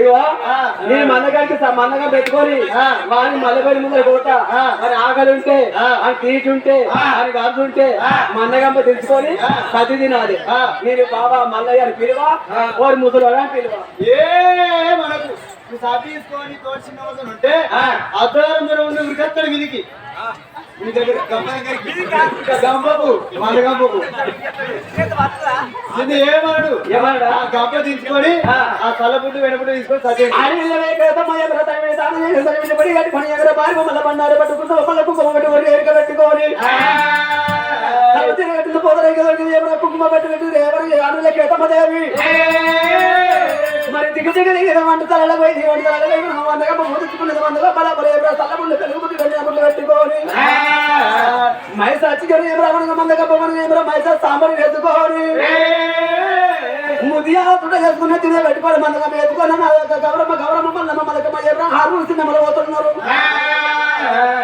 ఇగో నీ మన్నగారికి మన్నగా పెట్టుకొని వాని మల్లెపల్లి ముందర పోతా. మరి ఆకలి ఉంటే అని తీటి ఉంటే అని గాజు ఉంటే మన్నగంప తెలుసుకొని సతి తినాలి. నేను బాబా మల్లయ్య అని పిలువా ఓరి ముసలు పిలువా? ఏ మనకు తోడ్చిన అవసరం ఉంటే అద్దరం దూరం ఉన్న ఉరికత్తడు మీదికి. మీ దగ్గర గంప దగ్గరికి గంపకు మన గంపకు ఇది ఏమాడు? ఏమన్నాడా? ఆ గంప తీసుకొని ఆ. తలపుట్టు వెనపుట్టు తీసుకొని మరి దిగు దిగు దిగిన వంట తలలో పోయి దిగు వంట తలలో వందగా ముదుచుకున్నది వందగా మైస అచ్చిగరు ఎవరు అమలుగా మందగా పొగను ఎవరు మైస సాంబారు ముదియా తుడ తినే పెట్టుకోవాలి మందగా వేసుకొని గౌరమ్మ గౌరమ్మ మల్లమ్మ మలకమ్మ ఎర్ర ఆరు సినిమాలు పోతున్నారు.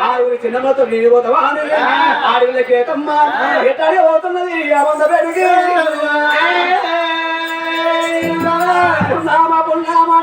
ఆరుగురు చిన్నమ్మతో నీళ్ళు పోతావా అని. ఎట్టాడే పోతున్నది? వంద పెరిగి పున్నామా పున్నామా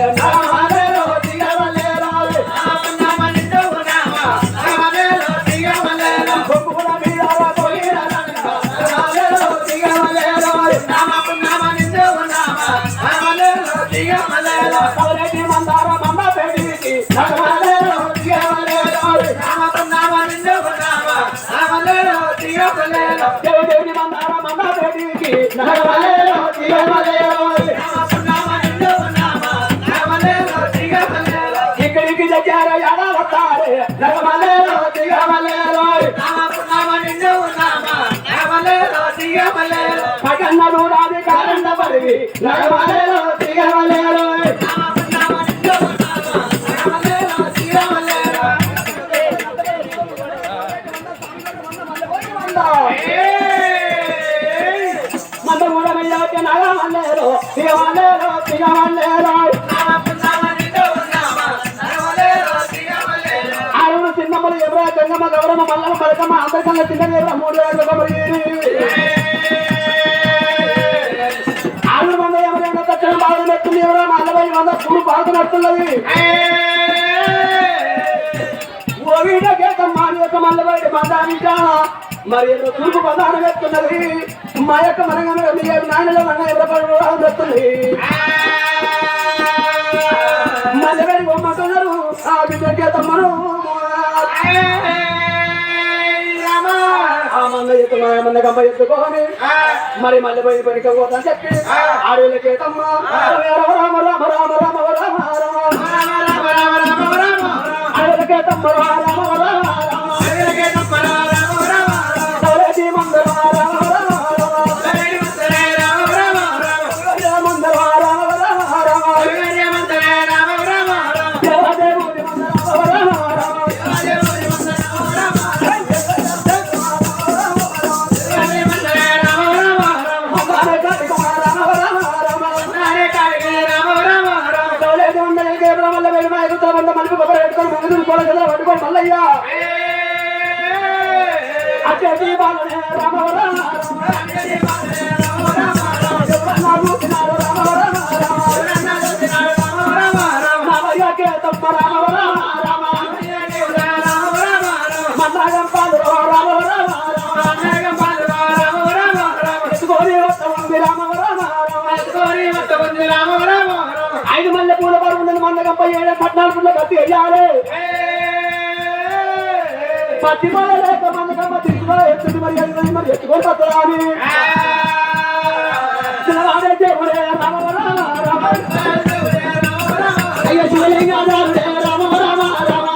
I'm చిన్నమ్మలు ఎవరా గంగమ్మ గౌరమ్మ మల్లమ్మ మలకమ్మ అందరికన్నా చిన్న ఎవరా మూడు వేల కొబ్బరి పడుతున్నది. బాధ నడుతున్నది ఓ యొక్క మరి తూర్పు ప్రధానం ఎత్తున్నది మా యొక్క మనగమ నాయనలో మన ఎవరు పెడుతుంది మల్లబడి బొమ్మతున్నారు ఆ బిడ్డ కేతమ్మను గమ్మ ఎత్తుకొని మరి మళ్ళీ పోయి పనికి పోతాను చెప్పి అడవుల కేతమ్మ రామ రామ రామ రామ రామ రామ రామ కేతమ్మ రామ రామ రామ తలటి ఐదు మల్లె పూల బరువు ఉన్నది మందగంపై ఏడు పద్నాలుగు కత్తి వేయాలి. పత్తి మల్ల లేక మందగంప తీసుకుని ఎత్తుడి మరి ఎత్తుకొని మరి ఎత్తుకొని పత్తరాని చిన్నవాడే దేవుడే రామ రామ రామ అయ్యో శివలింగ రామ రామ రామ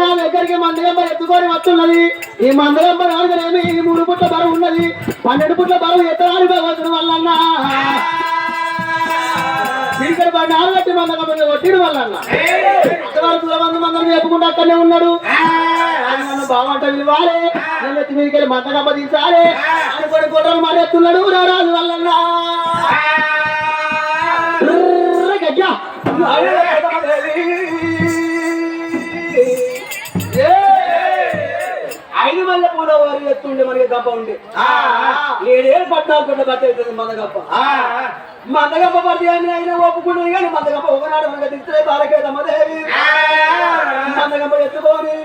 నా దగ్గరికి మందగమ్మ ఎత్తుకొని వస్తున్నది. ఈ మందగమ్మ నాన్నగారేమి ఈ మూడు పుట్ల బరువు ఉన్నది. పన్నెండు పుట్ల బరువు ఎత్తరాని భగవంతుడు వల్లన్నా. ఇక్కడ నాలుగు గట్టి మందగమ్మ కొట్టిడు వల్లన్న. అంతవరకు దూరమంది మందరం చెప్పుకుంటూ అక్కడనే ఉన్నాడు. నన్ను బాగుంట విలువాలి. నన్ను ఎత్తి మీదకి వెళ్ళి దించాలి అనుకోని గొడవలు మరి ఎత్తున్నాడు రారాజు వల్లన్నా. గజ్జా మల్లె పూల వారి ఎత్తుండే మనకి గప్ప ఉండే. ఏడేళ్ళు పద్నాలుగు కొండ బట్ట అవుతుంది మందగప్ప. మందగప్ప పడితే అని అయినా ఒప్పుకున్నది కానీ మందగప్ప ఒకనాడు మనకి దిక్కులే బాలకేదమ్మదేవి మందగప్ప ఎత్తుకొని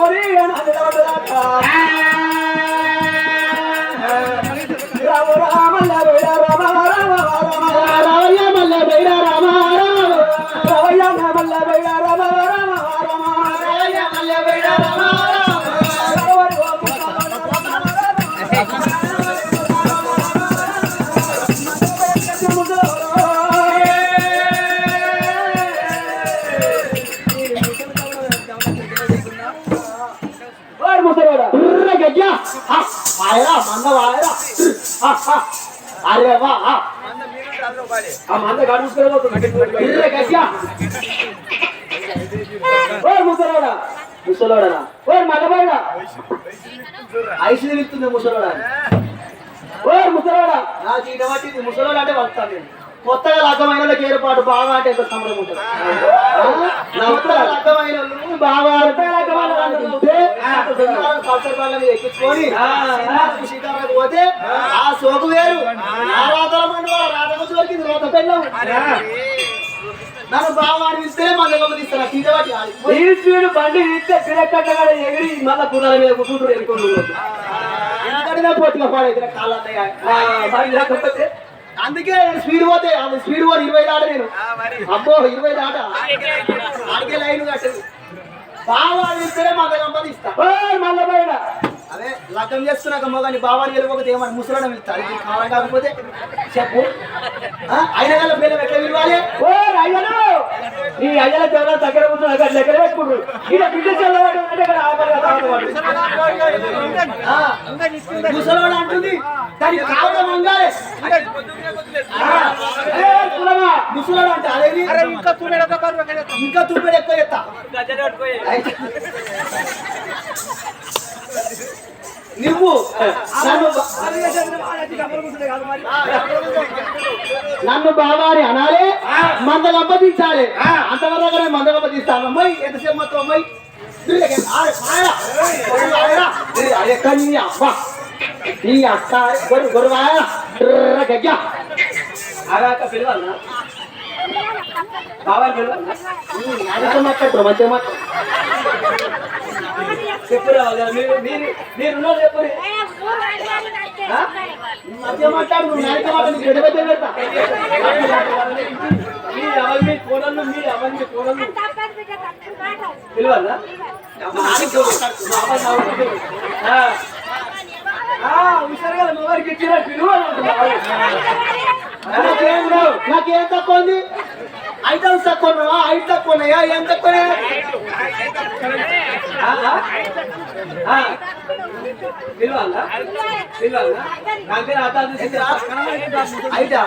ఎత్తుకొని రామ ఆయరా మంద ఆయరా అరే వా. ఆ మంద గాడు ఓ ముసలోడా. ముసలోడా. ఓ మగబోడా ఐసు విత్తుంది ముసలోడా ఓ ముసలోడా. నా చీట పట్టింది ముసలోడు అంటే వస్తాను నేను. కొత్తగా లగ్గమైన వాళ్ళకి ఏర్పాటు బాగా అంటే ఎంత సంబరం ఉంటుంది? లగ్గమైన వాళ్ళు బాగా ఎక్కించుకొని షికారులకు పోతే ఆ సోకు వేరు. ఆ. రాతల మండి రాతకు దొరికింది రోత పెళ్ళం. నన్ను బాగా మన దగ్గర తీస్తాను బండి ఇస్తే పిరక్కట్టగా ఎగిరి మళ్ళా కుదాల మీద కూర్చుంటారు ఎనుకోండి ఎందుకంటే పొట్టిగా పాడైతే కాళ్ళు అందుకే నేను స్పీడ్ పోతే అది స్పీడ్ పోతే ఇరవై దాట నేను. అబ్బో ఇరవై దాట. ఆడికే లైన్ కట్టదు. బాగా ఇస్తేనే మా దగ్గర ఇస్తా ఓ మల్లబోడా అదే లగ్గం చేస్తున్నాక మొగాని బావాని వెళ్ళిపోతే ఏమని ముసలాడ వెళ్తాడు ఇది కావాలి కాకపోతే చెప్పు. ఆ? అయిన గల పిల్లలు ఎట్లా విలువాలి ఓ అయ్యను ఈ అయ్యల దగ్గర కూర్చొని అక్కడ లెక్కలు పెట్టుకుంటారు ఈయన బిడ్డ చల్లవాడు ముసలోడు అంటుంది దాని కావడం ముసలోడు అంటే అదేది? ఇంకా ఇంకా తూపెడు ఎక్కువ ఎత్తా. నువ్వు నన్ను బా- నన్ను బాబాని అనాలి మంద గంపదించాలి అంతవరకు మంద గంపదిస్తాను అమ్మాయి ఎంతసేపు మొత్తం అమ్మాయి నీ అబ్బ నీ అక్క గొర్రె గొర్రె ఆగాక పిలవన్నా కావాలి పిలవన్నా నాతో మాట్లాడు మంచిగా మాట్లాడు చెప్పురా వాళ్ళ మీరు మీరు మీరున్నారు చెప్పురి మంచిగా మాట్లాడు నాయక మాట్లాడు నీకు ఎడబెట్ట పెడతా. మీ అవన్నీ కోడళ్ళు మీ హుషారుగా పిలువాలి? నాకేం నాకేం తక్కువ ఉంది. ఐటమ్స్ తక్కువ ఉన్నావా ఐదు తక్కువ ఉన్నాయా ఏం తక్కువ ఐటా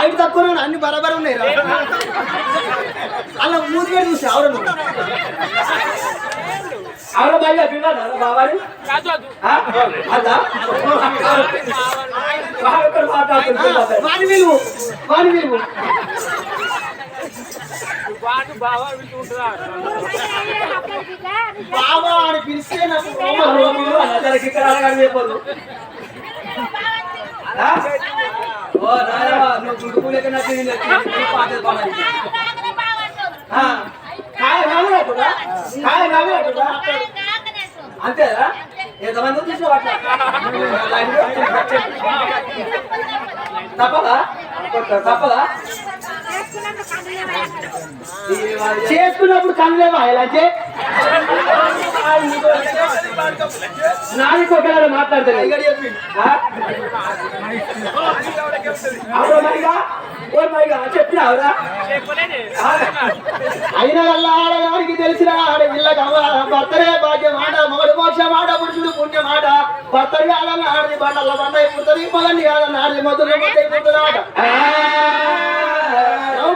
ఐదు? తక్కువ అన్ని బరాబర్ ఉన్నాయి. అలా మూతిగా చూసి ఎవరు నువ్వు. అవును భయ్యా పిలవాలా బాబాని అదా? వాని విలువ. వాని విలువ. బావా అని పిలిస్తే నాకు ఆ రోగులు చెప్పదు ఓ నాయనా నువ్వు గుడుకులేక లెక్క నచ్చింది పాటలు పాడాలి. కాయ కాగనట్టుగా? కాయ కాగనట్టుగా? అంతేరా ఎంతమంది చూసిన తప్పదా తప్పదా చేసుకున్నప్పుడు కనలేవా ఇలాంటి నాది ఒకవేళ మాట్లాడతాను చెప్పినావురా అయిన వల్ల ఆడగానికి తెలిసిన ఆడ అవ్వ భర్తనే భాగ్యం ఆడ మొగడు మోక్షం ఆడ పురుషుడు పుణ్యం ఆడ భర్తని కాదన్న ఆడది బండల బండ అయిపోతుంది మగని కాదన్న ఆడది మొదలు మొత్తం అయిపోతుంది ఆడ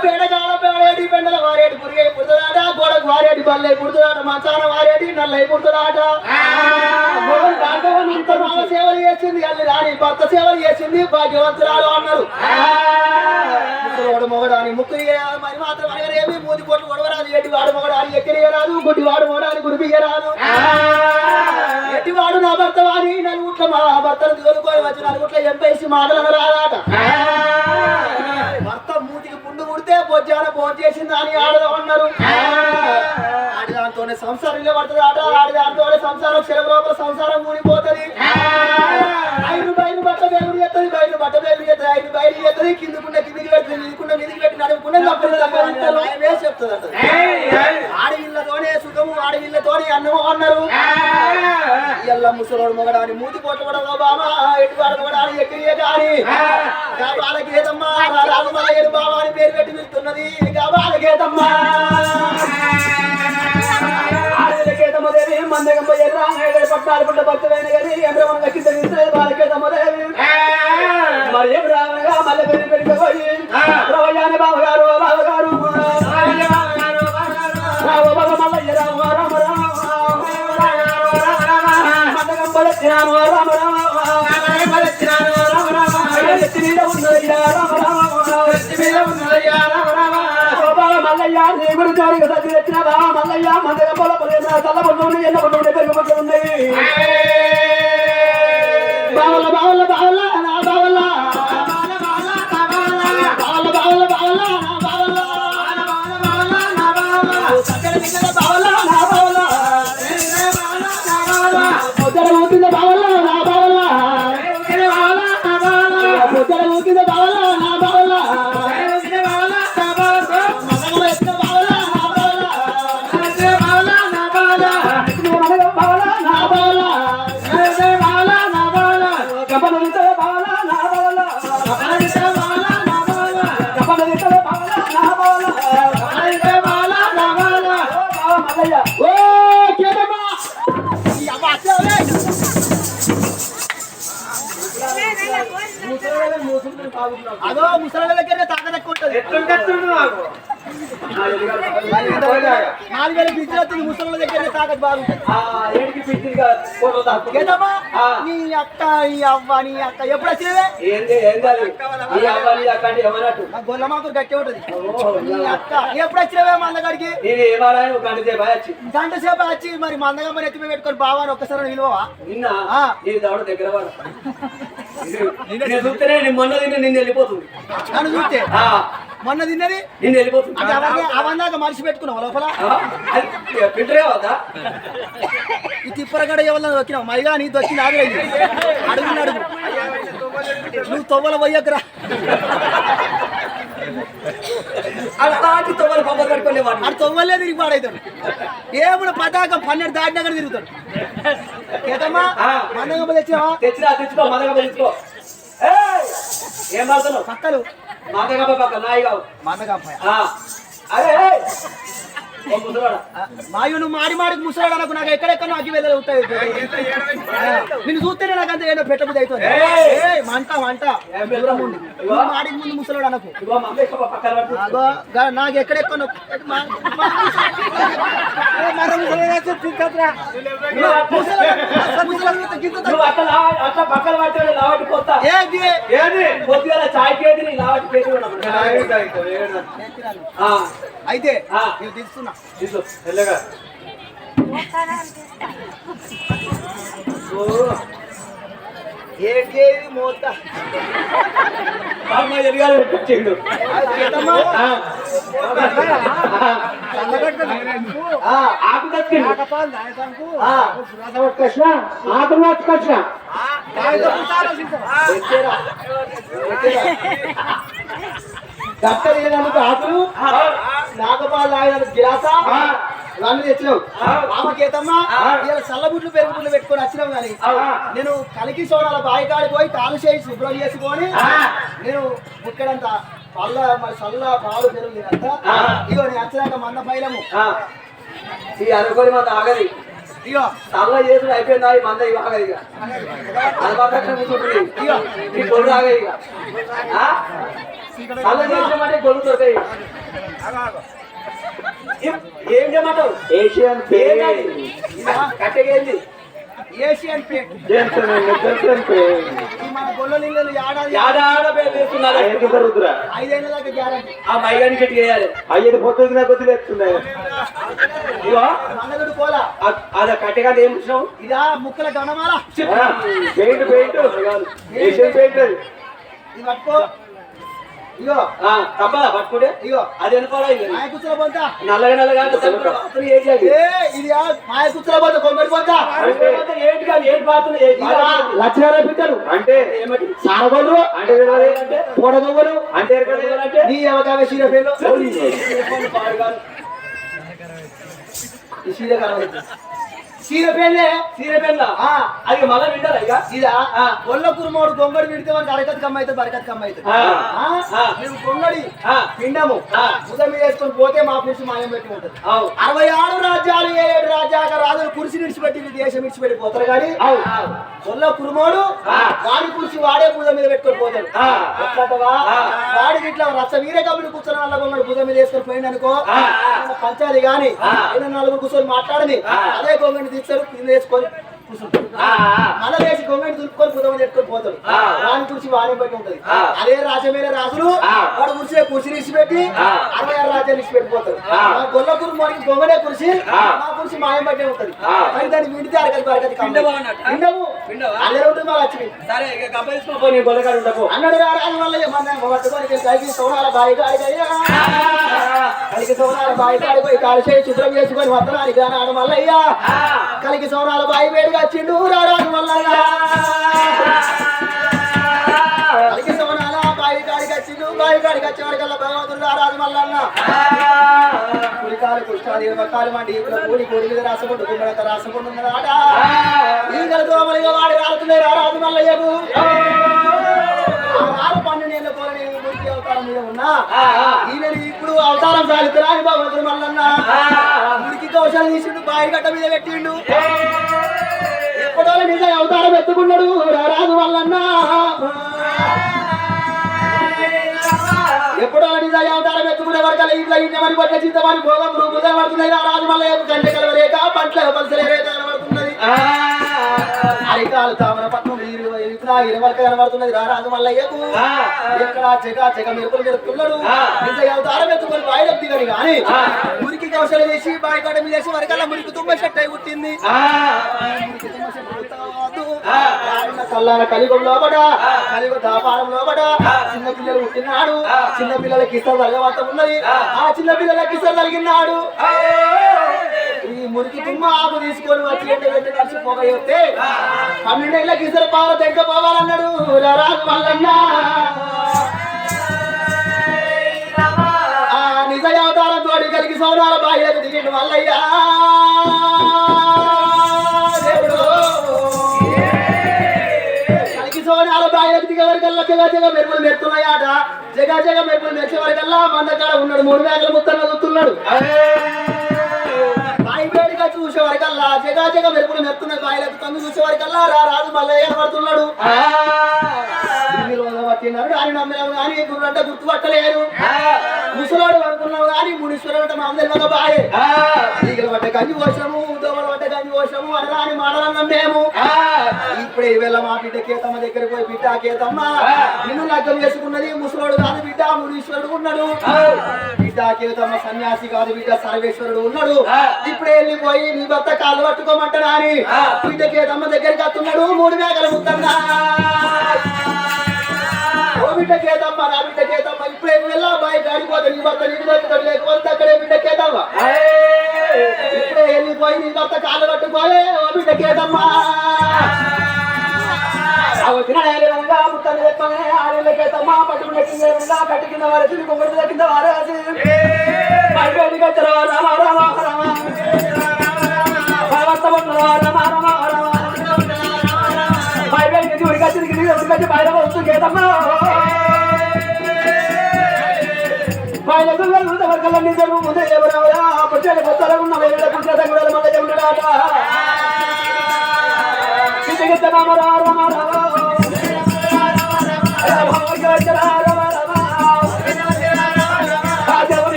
నవ్వు పేడ పెండల వారేటి పురిగే పుడుతుందాట గోడకు వారేటి బల్లై పుడుతుందాట మంచాన వారేడి నల్లై పుడుతుందాట మొగలు దాంట్లో ఇంత బాగా సేవలు చేసింది అల్లి రాని భర్త సేవలు చేసింది భాగ్యవంతురాలు అన్నారు మొగడాని ముక్కు మరి మాత్రం అనగరేమి మూది కోట్లు కొడవరాదు ఎట్టి వాడు మొగడాని ఎక్కిరియరాదు గుడ్డి వాడు మొగడాని గుడిపియరాదు ఎట్టి వాడు నా భర్త వారి నలుగుట్ల మా భర్తను తోలుకొని వచ్చి నలుగుట్ల ఎంపేసి మాటలను రాదాట బొజ్జాన భోజనం చేసింది అని ఆడదా అన్నారు. ఆడి దాంతోనే సంసారం పడుతుంది ఆట ఆడి దాంతోనే సంసారం చెరువు లోపల సంసారం కూలిపోతుంది ఐదు బయలు బట్ట బేగుడు ఎత్తది బయలు బట్ట బేగుడు ఎత్తది ఐదు బయలు ఎత్తది కిందకుండా కిందికి పెడుతుంది మీదకుండా మీదికి పెట్టి నడుపుకుండా నవ్వే చెప్తుంది ఆడవిళ్ళతోనే సుఖము ఆడవిళ్ళతోనే అన్నము అన్నారు. ఎల్ల ముసలోడు మొగడాని మూతి కోట్ల కూడా బాబా ఎటు వాడు మొగడాని ఎక్కిరియే కానీ వాళ్ళకేదమ్మా రాజు బాబా అని పేరు పెట్టి పిలుస్తున్నది వాళ్ళకేదమ్మా ఆడలకేతమదేవి మందగంప ఎర్ర పట్టాలు పుట్ట పచ్చదైన గది కింద నిలిస్తే వాళ్ళకేతమదేవి మరి ఏం రావగా మళ్ళీ పెళ్ళి పెరిగిపోయి రవయ్యాని బావగారు బావగారు రావ బావ మల్లయ్య రామ రామ రామ ఎత్తినాము రామ రామ రామ రామ మీద ఉన్నదయ్యా రామ రామ ఓ బావ మల్లయ్య నీ గురించి అడిగి సత్తి తెచ్చిన బావ మల్లయ్య మందగంపల పొలేన చల్లబడి ఎన్న పడి పెరుగుబడి ఉన్నాయి బావల బావల బావల! అదో ముసలి దగ్గర తాకత ఎక్కువ ఉంటది. నాలుగేళ్ళ పిచ్చి వస్తుంది ముసలి దగ్గర తాకత బాగుంటది. నీ అక్క నీ అవ్వ నీ అక్క. ఎప్పుడు వచ్చినవే? ఈ గొల్లమాకు గట్టి ఉంటది. నీ అక్క. ఎప్పుడు వచ్చినవే మా అన్నగాడికి? గంట సేపు వచ్చి గంట సేపు వచ్చి మరి మందగమ్మ ఎత్తి మీద పెట్టుకొని బావాని ఒక్కసారి విలువవా? నిన్న దగ్గర నేను చూస్తేనే నేను మొన్న తిన్న నిన్ను వెళ్ళిపోతుంది. నన్ను చూస్తే? మొన్న తిన్నది? నిన్ను వెళ్ళిపోతుంది. అది అవన్నీ అవన్నాక మనిషి పెట్టుకున్నావు లోపల ఫిల్టర్ కావద్దా ఈ తిప్పరగడ ఎవరిని దొక్కినావు? మైగా నీ దొక్కి నాగలేదు అడుగు అడుగు నువ్వు తొవ్వల పోయకురా అలాంటి తొమ్మలు వాడిని ఆడు తొవ్వలే తిరిగి పాడవుతాడు ఏముడు పతాకం పన్నెండు దాటినా కూడా తిరుగుతాడు. ఏదమ్మా. మందంగా తెచ్చినావా? తెచ్చినా తెచ్చుకో మదగ తెచ్చుకో! ఏం మాడుతున్నావు పక్కలు. మదగ పక్క నాయి కావు. మందగాంప ఆ, అరే ఏయ్! ఓ ముసలోడా. మాయు నువ్వు మాడి మాడికి ముసలాడు నాకు నాకు ఎక్కడెక్కడ అగ్గి వెళ్ళలు ఉంటాయి నిన్ను చూస్తేనే నాకు అంత ఏంటో పెట్టబుద్ధి అవుతుంది మంట మంట మాడికి ముందు ముసలాడు గా- నాకు ఎక్కడెక్కడ ఏది ఏది అయితే. నేను తీసుకో మెల్లగా ఓ. ఏంటి మూత. అమ్మ ఆకు కృష్ణ ఆకులు ఏదనుకో నాగపాలు తాగినందుకు గిలాసా తెచ్చినావు. ఇలా చల్లబుట్లు పెరుగుబుట్లు పెట్టుకొని వచ్చినావు కానీ. నేను కలికి సోడాల బావి కాడికి పోయి కాలు చేసి శుభ్రం చేసుకొని. నేను ఇక్కడంత పళ్ళ మరి చల్ల పాలు పెరుగు. ఇగో నేను వచ్చినాక మంద పైలము. ఈ అనుకోని ఇగో. సల్ల చేసుడు అయిపోయిందా? ఈ మంద ఇవి ఆగదు ఇక అది మాత్రం కూర్చుంటుంది. ఇక ఈ ఆగదు గొర్రె దొరకాయి ఏం- ఏం చేయమంటావు ఏషియన్ కట్టెగేంది ఏషియన్ పేట్ మన గొల్ల నీళ్ళు ఏడాది యాడాడ పేరు వేస్తున్నారు? రుద్ర. ఐదేళ్ళ దాకా గ్యారంటీ. ఆ మైగానికి గట్టి వేయాలి. అయ్యేది పొద్దున కొద్ది లేస్తున్నాయి ఇగో మందగుడు కోలా అది కట్టెగా ఏం చూసినావు? ఇదా ముక్కల గణమాల. Paint paint. ఏషియన్ పెయింట్ అది ఇది పట్టుకో. ఇగో ఆ, తప్పదా పట్టుకుంటే ఇగో అది ఎనుకోడా ఇది మాయ కుచ్చల పొంత. నల్లగా నల్లగా అసలు ఇది మాయ కుచ్చల పొంత కొమ్మడి పొంత. అంటే ఏంటి కాదు ఏంటి పాత్ర ఏంటి ఇదా లక్షణాలు పెట్టారు అంటే ఏమిటి? సారగోళ్ళు అంటే పూడగొవ్వలు అంటే అంటే నీ అవకాశ పేర్లు. ఈ శీల పేర్లే సీర పెళ్ళ ఆ, అది మళ్ళా వింటారా ఇక ఆ. ఒళ్ళ కురుమోడు గొంగడి విడితే మనకి అరకత్ కమ్మ అవుతుంది బరకత్ కమ్మ అవుతుంది ఆ. ఆ? ఆ. మేము గొంగడి. పిండము. ఉదయం మీద వేసుకొని పోతే మా పురుషు మాయం పెట్టి ఉంటుంది అరవై ఆరు రాజ్యాలు ఏడు రాజ్యాక రాజులు కుర్చీ విడిచిపెట్టి దేశం విడిచిపెట్టి పోతారు కానీ ఒళ్ళ కురుమోడు. వాడి కుర్చీ వాడే భుజం మీద పెట్టుకొని పోతాడు. వాడికి ఇట్లా రచ్చ వీరే కబులు కూర్చొని వల్ల బొమ్మడు భుజం మీద వేసుకొని పోయింది అనుకో ఆ. పంచాలి. ఏదైనా నలుగురు కూర్చొని మాట్లాడని. అదే గొంగని తీస్తారు కింద వేసుకొని మళ్ళీ వేసి గొంగని దులుపుకొని మీద పెట్టుకొని పోతాడు ఆ. వాని కుర్చీ వాని బట్టి ఉంటది. అదే రాజమేల రాజులు. వాడు కుర్చీ కుర్చీ ఇచ్చిపెట్టి ఆ. అరవై ఆరు రాజ్యాలు ఇచ్చిపెట్టిపోతారు ఆ. మా గొల్ల కుర్మానికి గొంగనే కుర్చీ ఆ. మా కుర్చీ మాయం బట్టే ఉంటది. మరి దాన్ని వింటే అరగది అరగది పిండమా? అల్లే ఉంటుంది మా లక్ష్మి సరే ఇక గబ్బేసుకోపో నీ గొల్లగాడు ఉండపో అన్నాడు రా రాజు వల్ల పట్టుకొని కలిగి సోనాల బాయి కలిగి సోనాల బాయి కాడి పోయి కాలు చేయి శుభ్రం చేసుకొని వద్దనానికి అన్నాడు మల్లయ్య కలిగి సోనాల బాయి వేడిగా వచ్చిండు రా రాజు మల్లయ్య కలిగి బాయి కాడికి వచ్చిండు బాయి కాడికి భగవంతుడు మల్లన్న. కులికాలు కుష్టాలు ఇరవకాలు మండి ఇప్పుడు కూడి కూడి మీద గుమ్మడంత ఉన్నదాట ఈగల దోమలుగా వాడి రాలుతున్నాయి రాజు మల్లయ్యకు. ఆ పన్నెండు ఏళ్ళ కోలని మురికి అవతారం మీద ఉన్నా ఇప్పుడు అవతారం సాగుతున్నా భగవంతుడు మల్లన్న. మురికి కౌశలం తీసిండు బాయి గట్ట మీద పెట్టిండు. ఎప్పుడో నిజ అవతారం ఎత్తుకున్నాడు రాజు మల్లన్న ఎప్పుడో నిజ అవతారం ఎత్తుకునే వరకు ఇంట్లో ఇంటమని పట్ల చింతమని భోగం రూపుగా పడుతున్నాయి. రాజు మల్లయ్య కంటే కలవరేక పంటల పలసలే రేఖ కనబడుతున్నది. అరికాలు తామర పట్నం ఇరవరకు కనబడుతున్నది. రా రాజు మల్లయ్యకు. ఎక్కడ చెగ చెగ మెరుపులు జరుపుతున్నాడు నిజ అవతారం ఎత్తుకొని బాయిలో దిగని కానీ మురికి కౌశలం వేసి బాయి కాడ మీద వేసి వరకల్లా మురికి తుమ్మ షట్ అయి పుట్టింది. కల్లాల కలిగం లోపట కలిగ దాపారం లోపట చిన్న పిల్లలు పుట్టినాడు. చిన్న పిల్లలకి ఇస్తారు తలగవంత ఉన్నది. ఆ. చిన్న పిల్లలకి ఇస్తారు తలిగినాడు ఈ మురికి తుమ్మ ఆకు తీసుకొని వచ్చి ఎండ వెంట కలిసి పొగ వస్తే పన్నెండేళ్ళకి ఇద్దరు పాల దగ్గర పోవాలన్నాడు. మల్లన్న. ఆ నిజ అవతారం తోటి కలిగి సోనాల బాయిలకు దిగిండు మల్లయ్యా. దేవుడు. కలిగి సోనాల బాయిలకు దిగే జగ జగ మెరుపులు మెరుతున్నాయాట. జగ జగ మెరుపులు మెచ్చే వరకల్లా మందకాడ ఉన్నాడు. మూడు వేగల ముత్తన్న చూస్తున్నాడు బాయి వేడిగా చూసే వరకల్లా జగ జగ మెరుపులు మెత్తున్న కాయలకు తొంగి చూసే వరకల్లా రా రాజు మల్లయ్య కనబడుతున్నాడు. పట్టినారు ఆయన నమ్మినావు కానీ గుర్రంటే గుర్తుపట్టలేరు. ముసలాడు అనుకున్నావు కానీ మునీశ్వరుడు అంటే మా అందరి బాయే. ఈగల పట్ట గంజి పోసాము దోమల పట్ట గంజి పోసాము అనరాని మాడలన్నాం మేము ఈ ఇప్పుడే ఈవేళ మా బిడ్డ కేతమ్మ దగ్గరికి పోయి బిడ్డ కేతమ్మ నిన్ను లగ్గం చేసుకున్నది ముసలోడు కాదు బిడ్డ మునీశ్వరుడు ఉన్నాడు. బిడ్డ కేతమ్మ సన్యాసి కాదు బిడ్డ సర్వేశ్వరుడు ఉన్నాడు. ఇప్పుడే వెళ్ళిపోయి నీ భర్త కాళ్ళు పట్టుకోమంటారా అని? బిడ్డ కేతమ్మ దగ్గరికి వస్తున్నాడు మూడు మేకలు ముద్దన్నా బిడ్డ కేతమ్మ నా బిడ్డ కేతమ్మ ఇప్పుడే వెళ్ళా బాయ్ గాడిపోతే నీ భర్త నీకు దొరుకుతాడు లేకపోతే అక్కడే బిడ్డ కేతమ్మ ఇప్పుడే వెళ్ళిపోయి నీ భర్త కాళ్ళు పట్టుకోలే ఓ బిడ్డ కేతమ్మ ఆ వారు నేలగా ముత్తని చెప్పనే ఆడల కేతమ్మ పట్టుకున్న కింద కట్టి కింద వారేసి కింద వారేసి బయట వస్తుంది బయలుదేరి వెళ్తే జరుగు ముందే ఎవరెవరా ఉన్న మళ్ళీ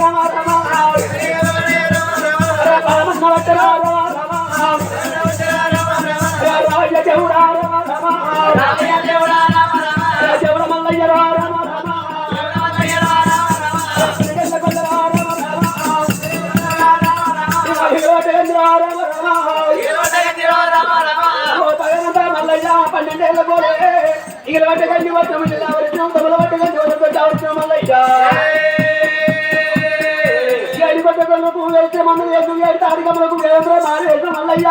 రామ రామ రామ ఇక పట్టకండి వచ్చిన తమల పట్టకండి వచ్చిన వెళ్తే మన ఎదురు మారేసిన మల్లయ్య.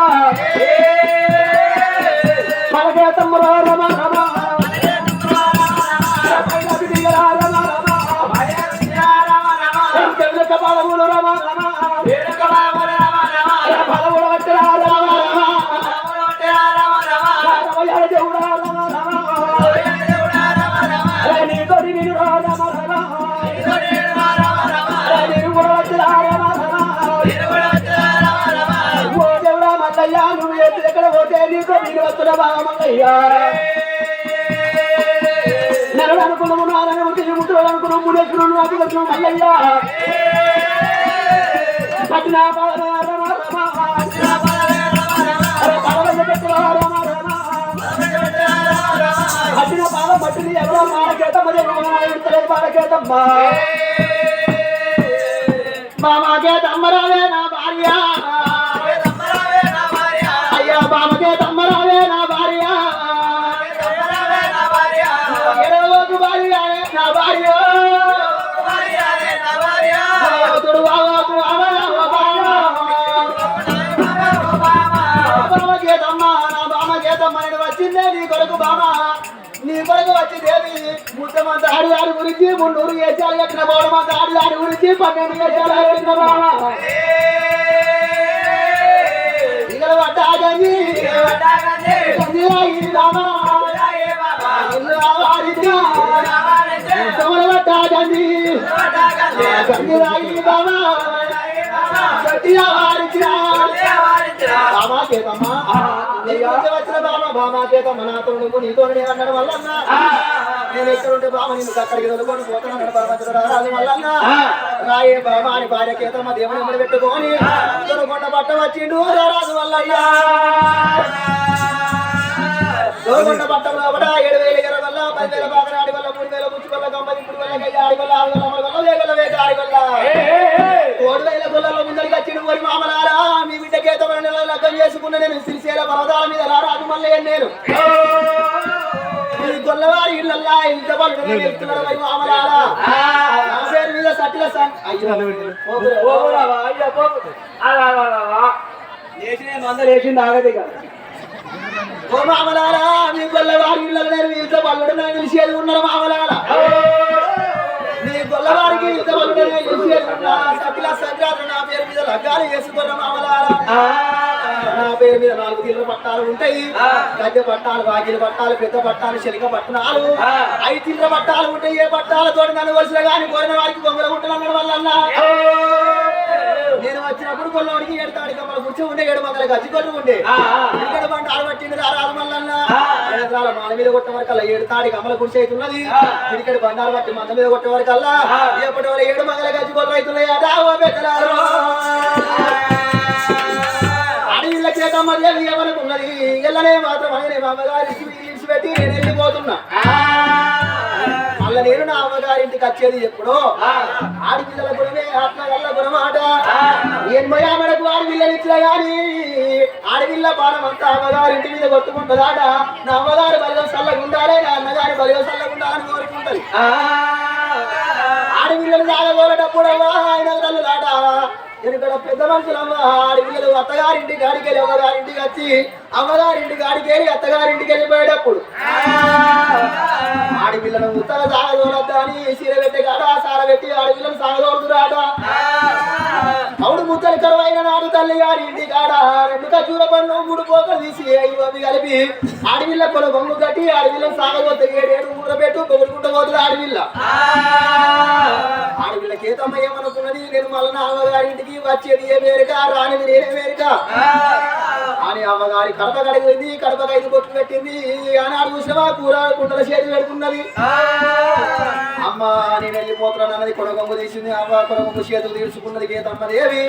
మనకే తమ్మురా రమ రమ నేను వస్తున్నా బాగా నారాయణ ముట్టి నాకు పట్టిన ఎవరో మాడకేతమ్మ మాడకేతమ్మ నా భార్య బామ నీ కొరకు వచ్చి దేవి ముద్దమంత ఆడి ఆడి గురించి మున్నూరు ఏసాలు కట్టిన బోడమంత ఆడి ఆడి గురించి పన్నెండు ఏసాలు కట్టిన బామ ఇగల పడ్డాగని పడ్డాగని గంగి రాయి రామ గట్టి ఆవారిద్దా. బామా కేతమ్మా నీ నేను అన్నాడు వల్లన్నా నేను ఎక్కడ ఉంటే బామ నిన్ను అక్కడికి తొలుకొని పోతున్నాడు పరమతుడు రాజు వల్లన్న రాయే బామ అని భార్య కేతమ్మ దేవుని ఎమ్మడి పెట్టుకొని దొరకొండ పట్ట వచ్చిండు రాజు వల్లయ్యా దొరకొండ పట్టం లోపల ఏడు వేల ఇరవై వల్ల పదివేల బాగా ఆడి వల్ల మూడు వేల ముచ్చు వల్ల గంప ఇప్పుడు వల్ల ఆడి వల్ల ఆరు వల్ల అమలు వల్ల వేగల వేగ ఆడి వల్ల కోడు వేల గొల్లలో ముందరికి వచ్చిండు వరి మామలారా మీ బిడ్డ కేతమైన లగ్గం చేసుకున్న నేను సిరిసేల పర్వతాల మీద రారాజు మల్లయ్య నేను గొల్లవారి ఇళ్ళల్లా ఇంత వెళ్తున్నారు మరి మామలారా. పేరు మీద సట్టిల. లేచిన. ఓ మామలారా మీ గొల్లవారి ఇళ్ళలో నేను ఇంత పళ్ళు నేను నిలిచేది ఉన్నారు మామలారా. నీ గొల్లవారికి ఇంత పళ్ళు నేను నిలిచేది ఉన్నా సట్టిల సంక్రాంతి నా పేరు మీద లగ్గాలు చేసుకున్న మామలారా. నా పేరు మీద నాలుగు తీర్ల పట్టాలు ఉంటాయి. గద్దె పట్టాలు వాకిలి పట్టాలు పెద్ద పట్టాలు శలిక పట్టణాలు. ఐదు తీర్ల పట్టాలు ఉంటాయి ఏ పట్టాలతో నన్ను వరుసలు కానీ కోరిన వారికి బొమ్మల గుట్టలు వల్ల నేను వచ్చినప్పుడు కొల్లవాడికి ఏడు తాడి కమ్మల కూర్చో ఉండే ఏడు గచ్చి కొట్టు ఉండే. ఇక్కడ బండ ఆడబట్టింది రారాదు మల్లన్న. ఎకరాల మాల మీద కొట్టే వరకల్లా ఏడు తాడి కమ్మల కుర్చీ అవుతున్నది ఇక్కడ బండాలు బట్టి మంద మీద కొట్టే వరకల్లా ఎప్పటి వల్ల ఏడు గచ్చి కొట్టు అవుతున్నాయి అడా ఓ పెట్టలారు అడవిళ్ళ కేతమ్మ గీతమ్మ దేవి ఏమనుకున్నది ఎల్లనే మాత్రం ఆయన మా అమ్మగారి ఇడిచి పెట్టి నేను వెళ్ళిపోతున్నా. మళ్ళా నేను నా అమ్మగారింటికి వచ్చేది ఎప్పుడో? ఆడపిల్లల గురమే ఆత్మ గల్ల గురమాట ఎనభై మనకు ఆడపిల్లలు ఇచ్చిన గాని ఆడపిల్ల పానం అంతా అమ్మగారింటి మీద కొట్టుకుంటుందాట. నా అమ్మగారు బలిగా చల్లగా ఉండాలి నా అన్నగారి బలిగా చల్లగా ఉండాలని కోరుకుంటది ఆడపిల్లలు సాగబోలేటప్పుడు ఆయన తల్లులాట. ఎందుకంటే పెద్ద మనుషులమ్మ ఆడపిల్లలు అత్తగారింటి గాడికి వెళ్ళి అమ్మగారింటికి వచ్చి అమ్మగారింటి గాడికి వెళ్ళి అత్తగారింటికి వెళ్ళిపోయేటప్పుడు. ఆడపిల్లను ఉత్తర సాగదోలద్దా అని సీర పెట్టి కాడ సార పెట్టి ఆడపిల్లను సాగదోలుతురాట అవుడు ముత్తలు కరువైన నాడు తల్లి గారి ఇంటి కాడ. రెండు ఖర్జూర పండ్లు మూడు పోకలు తీసి అవి అవి కలిపి అడవిల్ల కొల బొమ్మ కట్టి అడవిల్ల సాగబోతే ఏడేడు మూడ పెట్టు పొగుడుకుంటూ పోతుంది అడవిల్ల ఆడపిల్ల కేతమ్మ ఏమనుకున్నది నేను మళ్ళీ అమ్మగారింటికి వచ్చేది ఏ మేరక రానిది నేనే మేరక. అని అమ్మగారి కడప కడిగింది కడప ఐదు బొట్టు పెట్టింది. ఆనాడు చూసినవా? కూర కుండల చేతి పెడుతున్నది అమ్మ నేను వెళ్ళిపోతున్నాను అన్నది కొడగొంగు తీసింది. అమ్మ కొడగొంగు చేతులు తీర్చుకున్నది గీతమ్మ దేవి